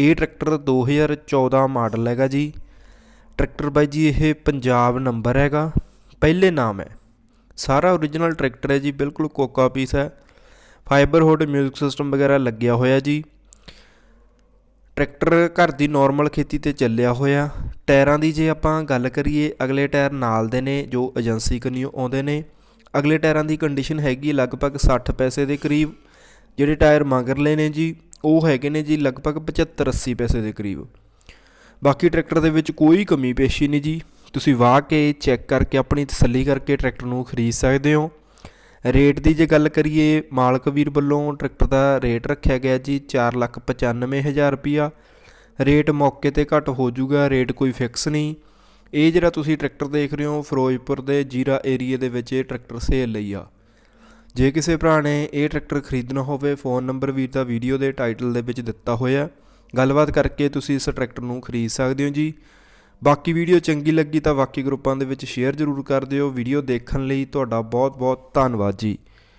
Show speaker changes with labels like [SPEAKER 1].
[SPEAKER 1] ਇਹ tractor 2014 model ਹੈਗਾ ਜੀ। ਟਰੈਕਟਰ ਬਾਈ ਜੀ, ਇਹ ਪੰਜਾਬ ਨੰਬਰ ਹੈਗਾ। ਪਹਿਲੇ ਨਾਮ ਹੈ। ਸਾਰਾ ਓਰੀਜਨਲ ਟਰੈਕਟਰ ਹੈ ਜੀ, ਬਿਲਕੁਲ ਕੋਕਾ ਪੀਸ ਹੈ। ਫਾਈਬਰ ਹੁੱਡ ਮਿਊਜ਼ਿਕ ਸਿਸਟਮ ਵਗੈਰਾ ਲੱਗਿਆ ਹੋਇਆ ਜੀ। ਟਰੈਕਟਰ ਘਰ ਦੀ ਨਾਰਮਲ ਖੇਤੀ ਤੇ ਚੱਲਿਆ ਹੋਇਆ। ਟਾਇਰਾਂ ਦੀ ਜੇ ਆਪਾਂ ਗੱਲ ਕਰੀਏ, ਅਗਲੇ ਟਾਇਰ ਨਾਲ ਦੇ ਨੇ, ਜੋ ਏਜੰਸੀ ਕਨੀਓ ਆਉਂਦੇ ਨੇ। ਅਗਲੇ ਟਾਇਰਾਂ ਦੀ ਕੰਡੀਸ਼ਨ ਹੈਗੀ ਲਗਭਗ 60 ਪੈਸੇ ਦੇ ਕਰੀਬ, ਜਿਹੜੇ ਟਾਇਰ ਮਗਰਲੇ ਨੇ ਜੀ। ਉਹ ਹੈਗੇ ਨੇ ਜੀ ਲਗਭਗ 75 80 ਪੈਸੇ ਦੇ ਕਰੀਬ। ਬਾਕੀ ਟਰੈਕਟਰ ਦੇ ਵਿੱਚ ਕੋਈ ਕਮੀ ਪੇਸ਼ੀ ਨਹੀਂ ਜੀ। ਤੁਸੀਂ ਵਾਹ ਕੇ ਚੈੱਕ ਕਰਕੇ ਆਪਣੀ ਤਸੱਲੀ ਕਰਕੇ ਟਰੈਕਟਰ ਨੂੰ ਖਰੀਦ ਸਕਦੇ ਹੋ। ਰੇਟ ਦੀ ਜੇ ਗੱਲ ਕਰੀਏ, ਮਾਲਕ ਵੀਰ ਵੱਲੋਂ ਟਰੈਕਟਰ ਦਾ ਰੇਟ ਰੱਖਿਆ ਗਿਆ ਜੀ 495000 ਰੁਪਿਆ ਰੇਟ ਮੌਕੇ ਤੇ ਘੱਟ ਹੋ ਜਾਊਗਾ, ਰੇਟ ਕੋਈ ਫਿਕਸ ਨਹੀਂ। ਇਹ ਜਿਹੜਾ ਤੁਸੀਂ ਟਰੈਕਟਰ ਦੇਖ ਰਹੇ ਹੋ, ਫਿਰੋਜ਼ਪੁਰ ਦੇ ਜੀਰਾ ਏਰੀਆ ਦੇ ਵਿੱਚ ਇਹ ਟਰੈਕਟਰ ਸੇਲ ਲਈ ਆ। ਜੇ ਕਿਸੇ ਭਰਾ ਨੇ ਇਹ ਟਰੈਕਟਰ ਖਰੀਦਣਾ ਹੋਵੇ, ਫੋਨ ਨੰਬਰ ਵੀਰ ਦਾ ਵੀਡੀਓ ਦੇ ਟਾਈਟਲ ਦੇ ਵਿੱਚ ਦਿੱਤਾ ਹੋਇਆ ਗੱਲਬਾਤ ਕਰਕੇ ਤੁਸੀਂ ਇਸ ਟਰੈਕਟਰ ਨੂੰ ਖਰੀਦ ਸਕਦੇ ਹੋ ਜੀ। ਬਾਕੀ ਵੀਡੀਓ ਚੰਗੀ ਲੱਗੀ ਤਾਂ ਬਾਕੀ ਗਰੁੱਪਾਂ ਦੇ ਵਿੱਚ ਸ਼ੇਅਰ ਜ਼ਰੂਰ ਕਰ ਦਿਓ। ਵੀਡੀਓ ਦੇਖਣ ਲਈ ਤੁਹਾਡਾ ਬਹੁਤ ਬਹੁਤ ਧੰਨਵਾਦ ਜੀ।